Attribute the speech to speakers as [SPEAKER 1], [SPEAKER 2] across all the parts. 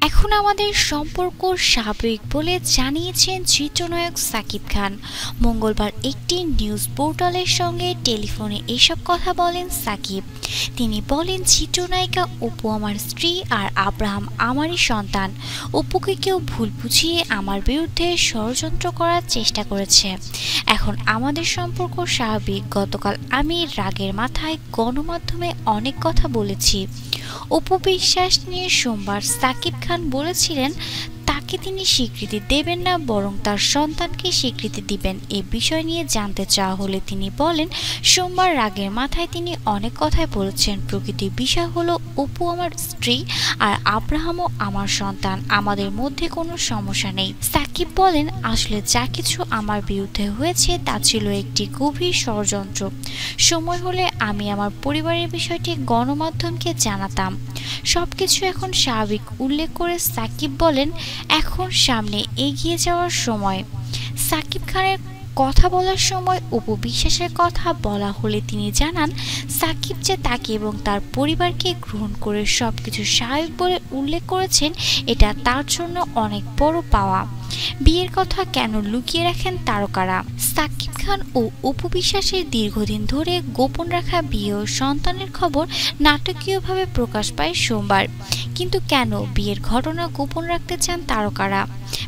[SPEAKER 1] এখন আমাদের সম্পর্ক স্বাভাবিক বলে জানিয়েছেন চিত্রনায়ক সাকিব খান। মঙ্গলবার একটি নিউজ পোর্টালের সঙ্গে টেলিফোনে এসব কথা বলেন সাকিব। তিনি বলেন, চিত্রনায়িকা অপু আমার স্ত্রী আর আব্রাহাম আমারই সন্তান। অপুকে কেউ ভুল বুঝিয়ে আমার বিরুদ্ধে ষড়যন্ত্র করার চেষ্টা করেছে। এখন আমাদের সম্পর্ক স্বাভাবিক। গতকাল আমি রাগের মাথায় গণমাধ্যমে অনেক কথা বলেছি। অপু বিশ্বাস নিয়ে সোমবার সাকিব খান বলেছিলেন তাকে তিনি স্বীকৃতি দেবেন না, বরং তার সন্তানকে স্বীকৃতি দিবেন। এ বিষয় নিয়ে জানতে চাওয়া হলে তিনি বলেন, সোমবার রাগের মাথায় তিনি অনেক কথাই বলেছেন। প্রকৃতির বিষয় হলো, অপু আমার স্ত্রী আর আব্রাহামও আমার সন্তান। আমাদের মধ্যে কোনো সমস্যা নেই। সাকিব বলেন, আসলে যা কিছু আমার বিরুদ্ধে হয়েছে, তা ছিল একটি গভীর ষড়যন্ত্র। সময় হলে আমি আমার পরিবারের বিষয়টি গণমাধ্যমকে জানাতাম। সবকিছু এখন স্বাভাবিক, উল্লেখ করে সাকিব বলেন, এখন সামনে এগিয়ে যাওয়ার সময়। সাকিব খানের কথা বলার সময় অপু বিশ্বাসের কথা বলা হলে তিনি জানান, সাকিব যে তাকে এবং তার পরিবারকে গ্রহণ করে সব কিছু স্বাভাবিক বলে উল্লেখ করেছেন, এটা তার জন্য অনেক বড় পাওয়া। বিয়ের কথা কেন লুকিয়ে রাখেন তারকারা? সাকিব খান ও অপু বিশ্বাসের দীর্ঘদিন ধরে গোপন রাখা বিয়ে ও সন্তানের খবর নাটকীয়ভাবে প্রকাশ পায় সোমবার। কিন্তু কেন বিয়ের ঘটনা গোপন রাখতে চান তারকারা?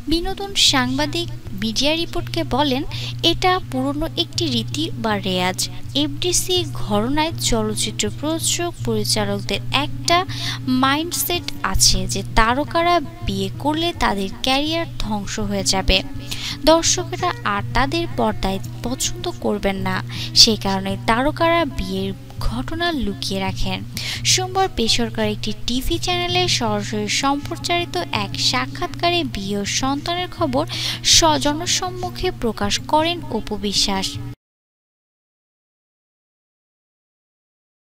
[SPEAKER 1] বিনোদন সাংবাদিক মিডিয়া রিপোর্টকে বলেন, এটা পুরনো একটি রীতি বা রেয়াজ এফডিসি ঘটনায় চলচ্চিত্র প্রযোজক, পরিচালকদের একটা মাইন্ডসেট আছে যে তারকারা বিয়ে করলে তাদের ক্যারিয়ার ধ্বংস হয়ে যাবে। দর্শকেরা আর তাদের পর্দায় পছন্দ করবেন না। সেই কারণে তারকারা বিয়ের ঘটনা লুকিয়ে রাখেন। সোমবার বেসরকারি একটি টিভি চ্যানেলে সরাসরি সম্প্রচারিত এক সাক্ষাৎকারে বিয়ে সন্তানের খবর জনসম্মুখে প্রকাশ করেন অপু বিশ্বাস।